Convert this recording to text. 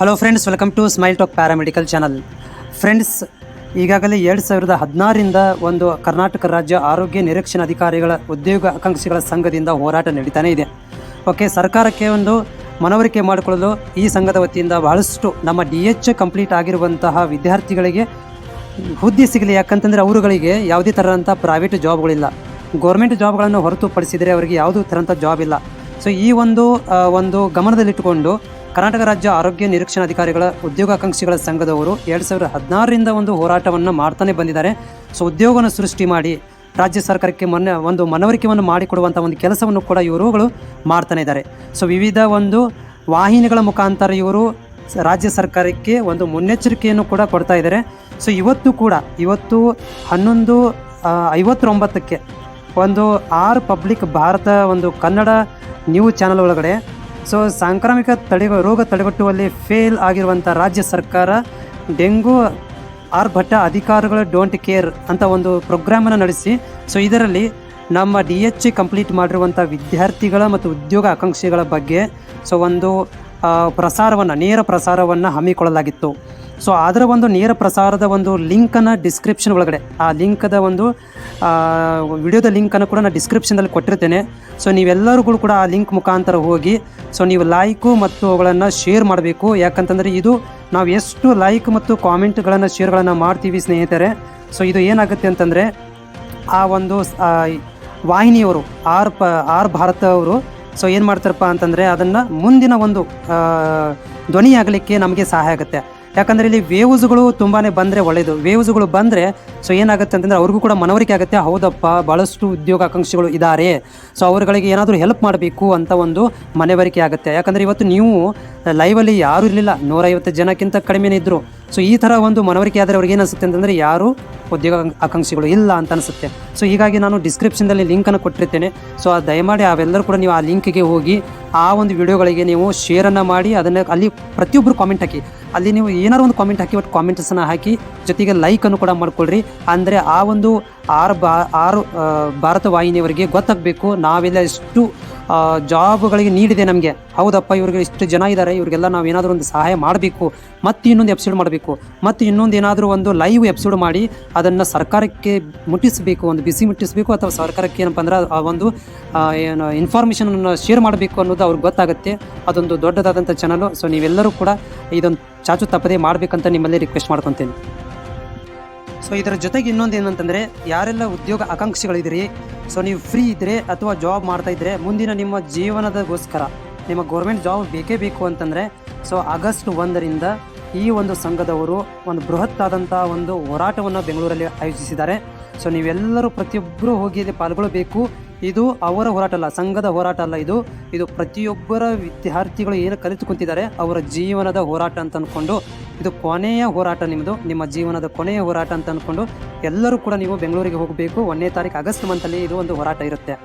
Hello friends welcome to Smile Talk paramedical channel friends ಈಗಾಗಲೇ ಎರಡು ಸಾವಿರದ ಹದಿನಾರರಿಂದ ಒಂದು ಕರ್ನಾಟಕ ರಾಜ್ಯ ಆರೋಗ್ಯ ನಿರೀಕ್ಷಣಾ ಅಧಿಕಾರಿಗಳ, ಉದ್ಯೋಗ ಆಕಾಂಕ್ಷಿಗಳ ಸಂಘದಿಂದ ಹೋರಾಟ ನಡೀತಾನೇ ಇದೆ. ಓಕೆ ಸರ್ಕಾರಕ್ಕೆ ಒಂದು ಮನವರಿಕೆ ಮಾಡಿಕೊಳ್ಳಲು ಈ ಸಂಘದ ವತಿಯಿಂದ ಬಹಳಷ್ಟು ನಮ್ಮ ಡಿ ಎಚ್ ಕಂಪ್ಲೀಟ್ ಆಗಿರುವಂತಹ ವಿದ್ಯಾರ್ಥಿಗಳಿಗೆ ಹುದ್ದೆ ಸಿಗಲಿ, ಯಾಕಂತಂದರೆ ಅವರುಗಳಿಗೆ ಯಾವುದೇ ಥರದಂಥ ಪ್ರೈವೇಟ್ ಜಾಬ್ಗಳಿಲ್ಲ ಗೌರ್ಮೆಂಟ್ ಜಾಬ್ಗಳನ್ನು ಹೊರತುಪಡಿಸಿದರೆ ಅವರಿಗೆ ಯಾವುದೇ ಥರಂಥ ಜಾಬ್ ಇಲ್ಲ. ಸೊ ಈ ಒಂದು ಒಂದು ಗಮನದಲ್ಲಿಟ್ಟುಕೊಂಡು ಕರ್ನಾಟಕ ರಾಜ್ಯ ಆರೋಗ್ಯ ನಿರೀಕ್ಷಣಾಧಿಕಾರಿಗಳ ಉದ್ಯೋಗಾಕಾಂಕ್ಷಿಗಳ ಸಂಘದವರು ಎರಡು ಸಾವಿರದ ಹದಿನಾರರಿಂದ ಒಂದು ಹೋರಾಟವನ್ನು ಮಾಡ್ತಾನೆ ಬಂದಿದ್ದಾರೆ. ಸೊ ಉದ್ಯೋಗವನ್ನು ಸೃಷ್ಟಿ ಮಾಡಿ ರಾಜ್ಯ ಸರ್ಕಾರಕ್ಕೆ ಮೊನ್ನೆ ಒಂದು ಮನವರಿಕೆಯನ್ನು ಮಾಡಿಕೊಡುವಂಥ ಒಂದು ಕೆಲಸವನ್ನು ಕೂಡ ಇವರುಗಳು ಮಾಡ್ತಾನೆ ಇದ್ದಾರೆ. ಸೊ, ವಿವಿಧ ಒಂದು ವಾಹಿನಿಗಳ ಮುಖಾಂತರ ಇವರು ರಾಜ್ಯ ಸರ್ಕಾರಕ್ಕೆ ಒಂದು ಮುನ್ನೆಚ್ಚರಿಕೆಯನ್ನು ಕೂಡ ಕೊಡ್ತಾ ಇದ್ದಾರೆ. ಸೊ, ಇವತ್ತು ಕೂಡ, ಇವತ್ತು ಹನ್ನೊಂದು ಐವತ್ತೊಂಬತ್ತಕ್ಕೆ ಒಂದು ಆರ್ ಪಬ್ಲಿಕ್ ಭಾರತ ಒಂದು ಕನ್ನಡ ನ್ಯೂಸ್ ಚಾನಲ್ ಒಳಗಡೆ ಸೊ ಸಾಂಕ್ರಾಮಿಕ ತಡೆ ರೋಗ ತಡೆಗಟ್ಟುವಲ್ಲಿ ಫೇಲ್ ಆಗಿರುವಂಥ ರಾಜ್ಯ ಸರ್ಕಾರ ಡೆಂಗು, ಆರ್ಭಟ ಅಧಿಕಾರಿಗಳು ಡೋಂಟ್ ಕೇರ್ ಅಂತ ಒಂದು ಪ್ರೋಗ್ರಾಮನ್ನು ನಡೆಸಿ, ಸೊ ಇದರಲ್ಲಿ ನಮ್ಮ ಡಿ ಎಚ್ ಕಂಪ್ಲೀಟ್ ಮಾಡಿರುವಂಥ ವಿದ್ಯಾರ್ಥಿಗಳ ಮತ್ತು ಉದ್ಯೋಗ ಆಕಾಂಕ್ಷಿಗಳ ಬಗ್ಗೆ, ಸೊ ಒಂದು ಪ್ರಸಾರವನ್ನು, ನೇರ ಪ್ರಸಾರವನ್ನು ಹಮ್ಮಿಕೊಳ್ಳಲಾಗಿತ್ತು. ಸೊ ಅದರ ಒಂದು ನೇರ ಪ್ರಸಾರದ ಒಂದು ಲಿಂಕನ್ನು ಡಿಸ್ಕ್ರಿಪ್ಷನ್ ಒಳಗಡೆ. ಆ ಲಿಂಕದ ಒಂದು ವಿಡಿಯೋದ ಲಿಂಕನ್ನು ಕೂಡ ನಾನು ಡಿಸ್ಕ್ರಿಪ್ಷನಲ್ಲಿ ಕೊಟ್ಟಿರ್ತೇನೆ. ಸೊ ನೀವೆಲ್ಲರಿಗೂ ಕೂಡ ಆ ಲಿಂಕ್ ಮುಖಾಂತರ ಹೋಗಿ ಸೊ ನೀವು ಲೈಕು ಮತ್ತು ಅವುಗಳನ್ನು ಶೇರ್ ಮಾಡಬೇಕು. ಯಾಕಂತಂದರೆ ಇದು ನಾವು ಎಷ್ಟು ಲೈಕ್ ಮತ್ತು ಕಾಮೆಂಟ್ಗಳನ್ನು ಶೇರ್ಗಳನ್ನು ಮಾಡ್ತೀವಿ ಸ್ನೇಹಿತರೆ. ಸೊ ಇದು ಏನಾಗುತ್ತೆ ಅಂತಂದರೆ, ಆ ಒಂದು ವಾಹಿನಿಯವರು, ಆರ್ ಪ, ಆರ್ ಭಾರತ ಅವರು ಸೊ ಏನು ಮಾಡ್ತಾರಪ್ಪ ಅಂತಂದರೆ ಅದನ್ನು ಮುಂದಿನ ಒಂದು ಧ್ವನಿಯಾಗಲಿಕ್ಕೆ ನಮಗೆ ಸಹಾಯ ಆಗುತ್ತೆ. ಯಾಕಂದರೆ ಇಲ್ಲಿ ವೇವ್ಸ್ಗಳು ತುಂಬಾ ಬಂದರೆ ಒಳ್ಳೆಯದು ವೇವ್ಸ್ಗಳು ಬಂದರೆ ಸೊ ಏನಾಗುತ್ತೆ ಅಂತಂದರೆ ಅವ್ರಿಗೂ ಕೂಡ ಮನವರಿಕೆ ಆಗುತ್ತೆ. ಹೌದಪ್ಪ ಭಾಳಷ್ಟು ಉದ್ಯೋಗಾಕಾಂಕ್ಷಿಗಳು ಇದ್ದಾರೆ. ಸೊ ಅವರುಗಳಿಗೆ ಏನಾದರೂ ಹೆಲ್ಪ್ ಮಾಡಬೇಕು ಅಂತ ಒಂದು ಮನವರಿಕೆ ಆಗುತ್ತೆ. ಯಾಕಂದರೆ ಇವತ್ತು ನೀವು ಲೈವಲ್ಲಿ ಯಾರು ಇರಲಿಲ್ಲ. ನೂರೈವತ್ತು ಜನಕ್ಕಿಂತ ಕಡಿಮೆನೇ ಇದ್ದರು ಸೊ ಈ ಥರ ಒಂದು ಮನವರಿಕೆ ಆದರೆ ಅವ್ರಿಗೆ ಏನಿಸುತ್ತೆ ಅಂತಂದರೆ ಯಾರು ಉದ್ಯೋಗ ಆಕಾಂಕ್ಷಿಗಳು ಇಲ್ಲ ಅಂತ ಅನಿಸುತ್ತೆ. ಸೊ ಹೀಗಾಗಿ ನಾನು ಡಿಸ್ಕ್ರಿಪ್ಷನ್ದಲ್ಲಿ ಲಿಂಕನ್ನು ಕೊಟ್ಟಿರ್ತೇನೆ. ಸೊ ಆ ದಯಮಾಡಿ ಅವೆಲ್ಲರೂ ಕೂಡ ನೀವು ಆ ಲಿಂಕ್ಗೆ ಹೋಗಿ ಆ ಒಂದು ವಿಡಿಯೋಗಳಿಗೆ ನೀವು ಶೇರನ್ನು ಮಾಡಿ, ಅದನ್ನು ಅಲ್ಲಿ ಪ್ರತಿಯೊಬ್ಬರು ಕಾಮೆಂಟ್ ಹಾಕಿ. ಅಲ್ಲಿ ನೀವು ಏನಾರು ಒಂದು ಕಾಮೆಂಟ್ ಹಾಕಿ ಒಟ್ಟು ಕಾಮೆಂಟ್ಸನ್ನು ಹಾಕಿ, ಜೊತೆಗೆ ಲೈಕನ್ನು ಕೂಡ ಮಾಡ್ಕೊಳ್ರಿ. ಅಂದರೆ ಆ ಒಂದು ಆರು ಬಾ, ಆರು ಭಾರತ ವಾಹಿನಿಯವರಿಗೆ ಗೊತ್ತಾಗಬೇಕು, ನಾವೆಲ್ಲ ಎಷ್ಟು ಜಾಬ್ಗಳಿಗೆ ನೀಡಿದೆ ನಮಗೆ. ಹೌದಪ್ಪ, ಇವ್ರಿಗೆ ಇಷ್ಟು ಜನ ಇದ್ದಾರೆ ಇವರಿಗೆಲ್ಲ ನಾವು ಏನಾದರೂ ಒಂದು ಸಹಾಯ ಮಾಡಬೇಕು, ಮತ್ತು ಇನ್ನೊಂದು ಎಪಿಸೋಡ್ ಮಾಡಬೇಕು, ಮತ್ತು ಇನ್ನೊಂದು ಏನಾದರೂ ಒಂದು ಲೈವ್ ಎಪಿಸೋಡ್ ಮಾಡಿ, ಅದನ್ನು ಸರ್ಕಾರಕ್ಕೆ ಮುಟ್ಟಿಸಬೇಕು, ಒಂದು ಬಿಸಿ ಮುಟ್ಟಿಸಬೇಕು, ಅಥವಾ ಸರ್ಕಾರಕ್ಕೆ ಏನಪ್ಪ ಅಂದ್ರೆ ಆ ಒಂದು ಏನು ಇನ್ಫಾರ್ಮೇಷನನ್ನು ಶೇರ್ ಮಾಡಬೇಕು ಅನ್ನೋದು ಅವ್ರಿಗೆ ಗೊತ್ತಾಗುತ್ತೆ. ಅದೊಂದು ದೊಡ್ಡದಾದಂಥ ಚಾನಲು ಸೊ ನೀವೆಲ್ಲರೂ ಕೂಡ ಇದೊಂದು ಚಾಚು ತಪ್ಪದೆ ಮಾಡಬೇಕಂತ ನಿಮ್ಮಲ್ಲಿ ರಿಕ್ವೆಸ್ಟ್ ಮಾಡ್ಕೊತೀನಿ. ಸೊ ಇದರ ಜೊತೆಗೆ ಇನ್ನೊಂದು ಏನಂತಂದರೆ, ಯಾರೆಲ್ಲ ಉದ್ಯೋಗ ಆಕಾಂಕ್ಷಿಗಳಿದ್ದೀರಿ ಸೊ ನೀವು ಫ್ರೀ ಇದ್ದರೆ ಅಥವಾ ಜಾಬ್ ಮಾಡ್ತಾ ಇದ್ದರೆ ಮುಂದಿನ ನಿಮ್ಮ ಜೀವನದಗೋಸ್ಕರ ನಿಮ್ಮ ಗೌರ್ಮೆಂಟ್ ಜಾಬ್ ಬೇಕೇ ಬೇಕು ಅಂತಂದರೆ ಸೊ ಆಗಸ್ಟ್ ಒಂದರಿಂದ ಈ ಒಂದು ಸಂಘದವರು ಒಂದು ಬೃಹತ್ತಾದಂಥ ಒಂದು ಹೋರಾಟವನ್ನು ಬೆಂಗಳೂರಲ್ಲಿ ಆಯೋಜಿಸಿದ್ದಾರೆ. ಸೊ ನೀವೆಲ್ಲರೂ ಪ್ರತಿಯೊಬ್ಬರೂ ಹೋಗಿ ಪಾಲ್ಗೊಳ್ಳಬೇಕು. ಇದು ಅವರ ಹೋರಾಟ ಅಲ್ಲ, ಸಂಘದ ಹೋರಾಟ ಅಲ್ಲ ಇದು. ಇದು ಪ್ರತಿಯೊಬ್ಬರ ವಿದ್ಯಾರ್ಥಿಗಳು ಏನು ಕಲಿತುಕೊಂತಿದ್ದಾರೆ ಅವರ ಜೀವನದ ಹೋರಾಟ ಅಂತ ಅಂದ್ಕೊಂಡು ಇದು ಕೊನೆಯ ಹೋರಾಟ ನಿಮ್ಮದು ನಿಮ್ಮ ಜೀವನದ ಕೊನೆಯ ಹೋರಾಟ ಅಂತ ಅಂದ್ಕೊಂಡು ಎಲ್ಲರೂ ಕೂಡ ನೀವು ಬೆಂಗಳೂರಿಗೆ ಹೋಗಬೇಕು. ಒಂದನೇ ತಾರೀಕು ಆಗಸ್ಟ್ ಮಂತಲ್ಲಿ ಇದು ಒಂದು ಹೋರಾಟ ಇರುತ್ತೆ.